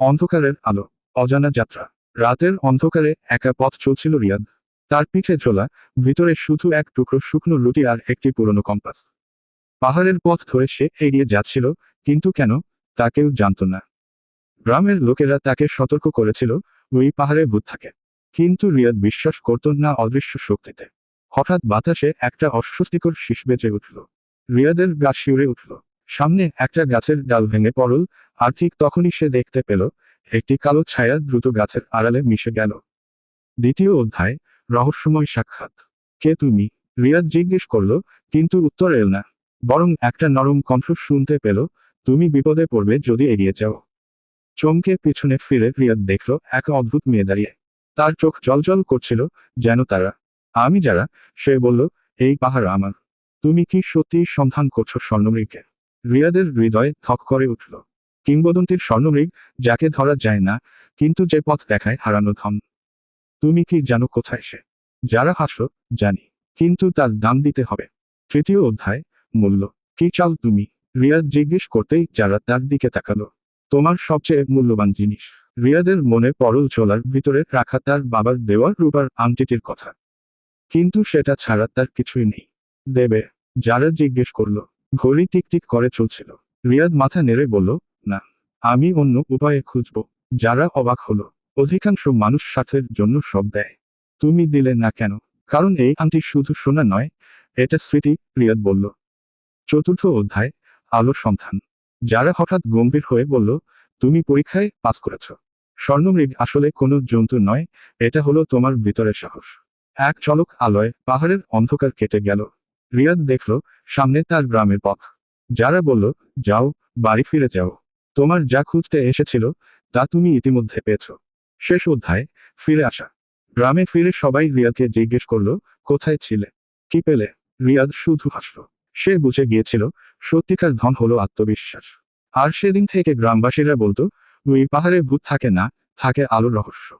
অন্ধকারের আলো, অজানা যাত্রা। রাতের অন্ধকারে একা পথ চলছিল রিয়াদ। তার পিঠে ঝোলা, ভিতরে শুধু এক টুকরো শুকনো রুটি আর একটি পুরনো কম্পাস। পাহাড়ের পথ ধরে সে এগিয়ে যাচ্ছিল, কিন্তু কেন, তা কেউ জানত না। গ্রামের লোকেরা তাকে সতর্ক করেছিল, ওই পাহাড়ে ভূত থাকে। কিন্তু রিয়াদ বিশ্বাস করত না অদৃশ্য শক্তিতে। হঠাৎ বাতাসে একটা অস্বস্তিকর শীষ বেঁচে উঠল। রিয়াদের গা শিউরে উঠল। সামনে একটা গাছের ডাল ভেঙে পড়ল আর ঠিক তখনই সে দেখতে পেল, একটি কালো ছায়া দ্রুত গাছের আড়ালে মিশে গেল। দ্বিতীয় অধ্যায়, রহস্যময় সাক্ষাৎ। কে তুমি? রিয়াদ জিজ্ঞেস করল, কিন্তু উত্তর এল না। বরং একটা নরম কণ্ঠ শুনতে পেল, তুমি বিপদে পড়বে যদি এগিয়ে যাও। চমকে পিছনে ফিরে রিয়াদ দেখল এক অদ্ভুত মেয়ে দাঁড়িয়ে। তার চোখ জলজল করছিল, যেন তারা। আমি যারা? সে বলল, এই পাহাড় আমার। তুমি কি সত্যি সন্ধান করছ স্বর্ণমৃগকে? রিয়াদের হৃদয় থক করে উঠল। কিংবদন্তির স্বর্ণমৃগ, যাকে ধরা যায় না, কিন্তু যে পথ দেখায় হারানো ধন। তুমি কি জানো কোথায় সে? যারা হাসল জানি। কিন্তু তার দাম দিতে হবে। তৃতীয় অধ্যায়, মূল্য। কি চাও তুমি? রিয়াদ জিজ্ঞেস করতেই যারা তার দিকে তাকালো। তোমার সবচেয়ে মূল্যবান জিনিস। রিয়াদের মনে পরল চলার ভিতরে রাখা তার বাবার দেওয়ার রূপার আংটিটির কথা। কিন্তু সেটা ছাড়া তার কিছুই নেই। দেবে, যারা জিজ্ঞেস করল, ঘড়ি টিকটিক করে চলছিল। রিয়াদ মাথা নেড়ে বলল না। আমি অন্য উপায়ে খুঁজব। যারা অবাক হলো, অধিকাংশ মানুষ স্বার্থের জন্য সব দেয়। তুমি দিলে না কেন? কারণ এই আংটি শুধু শোনা নয়, এটা স্মৃতি, রিয়াদ বলল। চতুর্থ অধ্যায়, আলো সন্ধান। যারা হঠাৎ গম্ভীর হয়ে বলল, তুমি পরীক্ষায় পাস করেছ। স্বর্ণমৃগ আসলে কোনো জন্তু নয়, এটা হলো তোমার ভিতরের সাহস। এক চলক আলোয় পাহাড়ের অন্ধকার কেটে গেল। রিয়াদ দেখল, সামনে তার গ্রামের পথ। যারা বলল, যাও, বাড়ি ফিরে যাও। তোমার যা খুঁজতে এসেছিল, তা তুমি ইতিমধ্যে পেয়েছ। শেষ অধ্যায়, ফিরে আসা। গ্রামে ফিরে সবাই রিয়াকে জিজ্ঞেস করল, কোথায় ছিলে? কি পেলে? রিয়াদ শুধু হাসল। সে বুঝে গিয়েছিল, সত্যিকার ধন হলো আত্মবিশ্বাস। আর সেদিন থেকে গ্রামবাসীরা বলতো, ওই পাহাড়ে ভূত থাকে না, থাকে আলোর রহস্য।